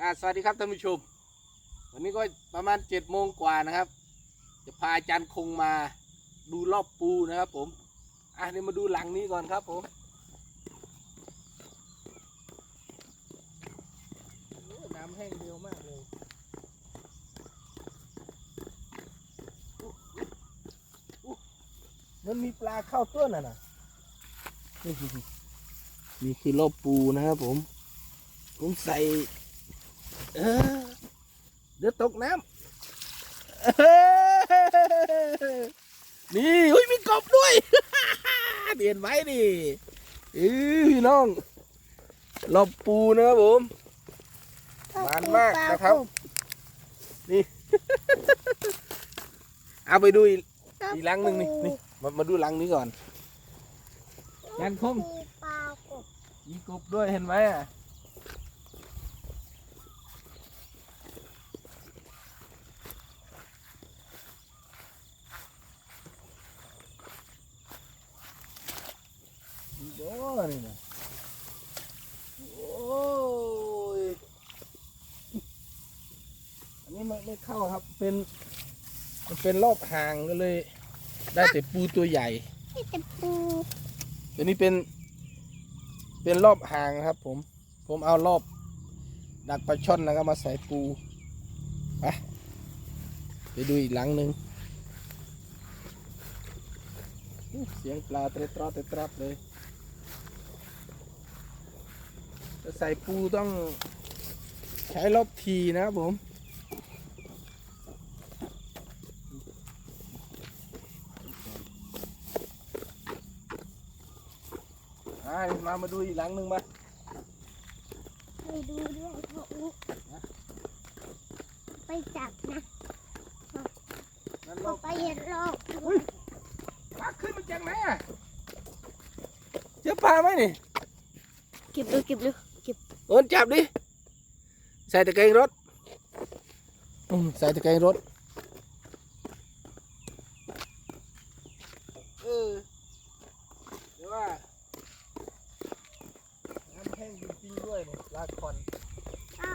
อ่าสวัสดีครับท่านผู้ชม วันนี้ก็ประมาณเจ็ดโมงกว่านะครับ จะพาอาจารย์คงมาดูรอบปูนะครับผม อะเดี๋ยวมาดูหลังนี้ก่อนครับผมโอ้น้ำแห้งเร็วมากเลยอุ๊ยอุ๊ยอุ๊ยมันมีปลาเข้าตัวน่ะนะนี่คือนี่คือรอบปูนะครับผม ผมใส่ เออเดี๋ยวตกน้ำเอ้ยนี่อุ้ยมีกบด้วยเปลี่ยนไว้ดิเอ้ยพี่น้องรอบปูนะครับผมมันมากนะครับ นี่ เอาไปดูอีกอีกหลังหนึ่งนี่นี่มามาดูหลังนี้ก่อนยันคมมีปลากบมีกบด้วยเห็นไหมอะ อนี่นะโอ้ยอันนี้ไม่ไม่เข้าครับ เป็นมันเป็นรอบห่างก็เลย ได้แต่ปูตัวใหญ่ นี่จะปูตัวนี้เป็น เป็นรอบห่างนะครับ ผม ผมเอารอบ ดักปลาช่อนแล้วก็มาใส่ปูไปไปดูอีกหลังหนึ่งอู้เสียงปลาเตะตรอดเตะตรอดเลยจะ ใส่ปูต้องใช้รอบทีนะครับผมอ่ามามาดูอีกหลังหนึ่งมาไปดูด้วยเพราะอุ๊ไปจับนะนั่นพรออบไปเห็นรอบปลาขึ้นมาจากไหนอะเจอปลาไหมนี่ เก็บดูเก็บดู โอนจับดิ ใส่ตะเกียงรถอืมใส่ตะเกียงรถ เออเดี๋ยวว่าน้ำแห้งจริงๆด้วยเนี่ยลากคอน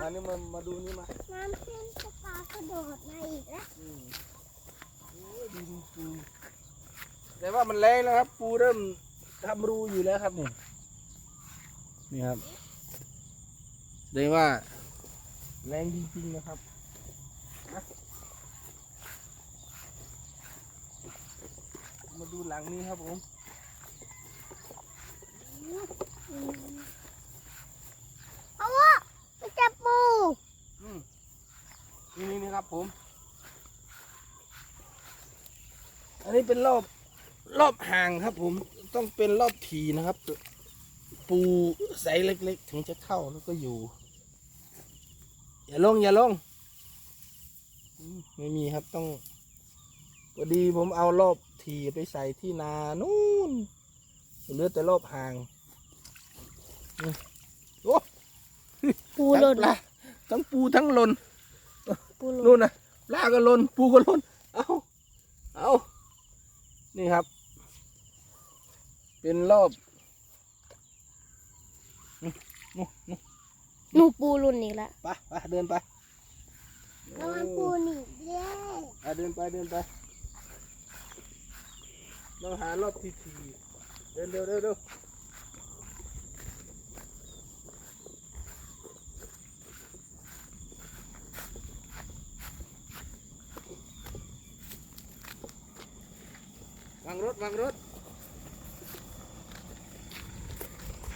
อันนี้มามาดูนี่มา น้ำเส้นสปลากระโดดมาอีกแล้วอืมโอ้ยดูดูปูแต่ว่ามันแรงแล้วครับ ปูเริ่มทำรูอยู่แล้วครับนี่นี่ครับ แสดงว่า แรงจริงๆนะครับนะมาดูหลังนี้ครับผมเอาวะไปจับปูอืมนี่นี่นี่ครับผม อันนี้เป็นรอบรอบห่างครับผม ต้องเป็นรอบทีนะครับ ปูไซส์เล็ก ๆ ถึงจะเข้าแล้วก็อยู่ อย่าลง อย่าลงอืมไม่มีครับต้องพอดีผมเอารอบทีไปใส่ที่นานู่นเหลือแต่รอบห่างอืมโอ้ปูหล่นทั้งปลาทั้งปูทั้งหล่นปูหล่นนู่นนะปลาก็หล่นปูก็หล่นเอาเอานี่ครับ เป็นรอบนู่นนู่นนู่น หนูปูหล่นอีกแล้ว ไปไปเดินไประวังปูหนีบเด้ไปเดินไปเดินไปต้องหารอบทีทีเดินเร็วเร็วเร็ววางรถวางรถ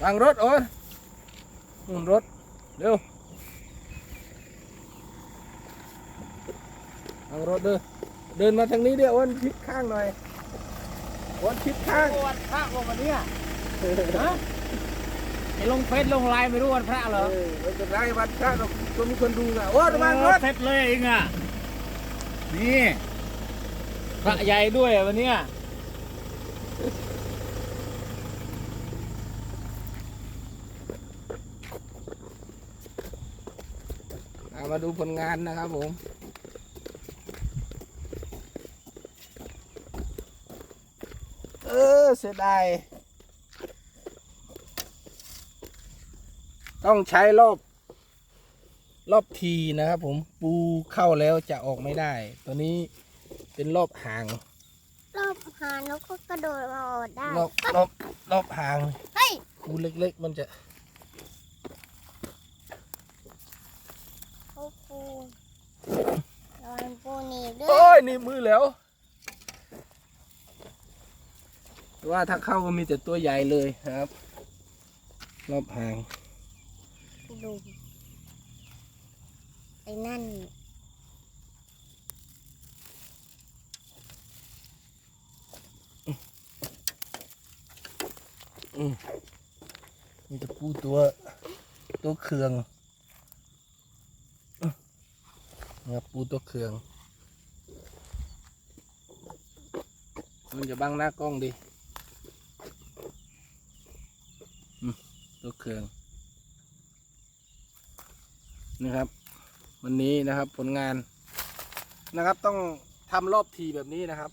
วางรถโอ้ยนู่นรถ เร็ว วางรถเด้อเดินมาทางนี้เดี๋ยวอ้วนชิดข้างหน่อยอ้วนชิดข้างวันพระวันนี้ฮะไอ้ลงเฟซลงไลน์ไม่รู้วันพระเหรอเออไม่เป็นไรวันพระเราก็มีคนดูนะโอ้ยระวังรถเฟซเลยเองอะนี่พระใหญ่ด้วยอะวันเนี้ยอะมาดูผลงานนะครับผม ออเสียดายต้องใช้รอบ รอบทีนะครับผมปูเข้าแล้วจะออกไม่ได้ ตัวนี้เป็นรอบหาง รอบหาแล้วก็กระโดดมาออกได้รอบรอบรอบหางเฮ้ยปูเล็กๆ มันจะโอ้โหระวังปูหนีบด้วโอ้ยยหนี่มือแล้ว แต่ว่าถ้าเข้าก็มีแต่ตัวใหญ่เลยครับ รอบหางดูไอ้นั่นอืมมีแต่ปูตัวตัวเคืองอื้อนะครับปูตัวเคืองมันจะบังหน้ากล้องดิ อืมตัวเคืองนะครับ วันนี้นะครับผลงานนะครับ ต้องทำรอบทีแบบนี้นะครับ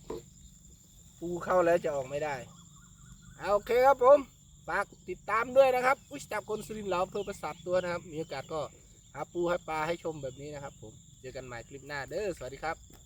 ปูเข้าแล้วจะออกไม่ได้เอาโอเคครับผมฝากติดตามด้วยนะครับ อุ้ยจับคนสุรินทร์เราเพื่อประสาทตัวนะครับ มีโอกาสก็หาปูให้ปลาให้ชมแบบนี้นะครับ ผมเจอกันใหม่คลิปหน้าเด้อสวัสดีครับ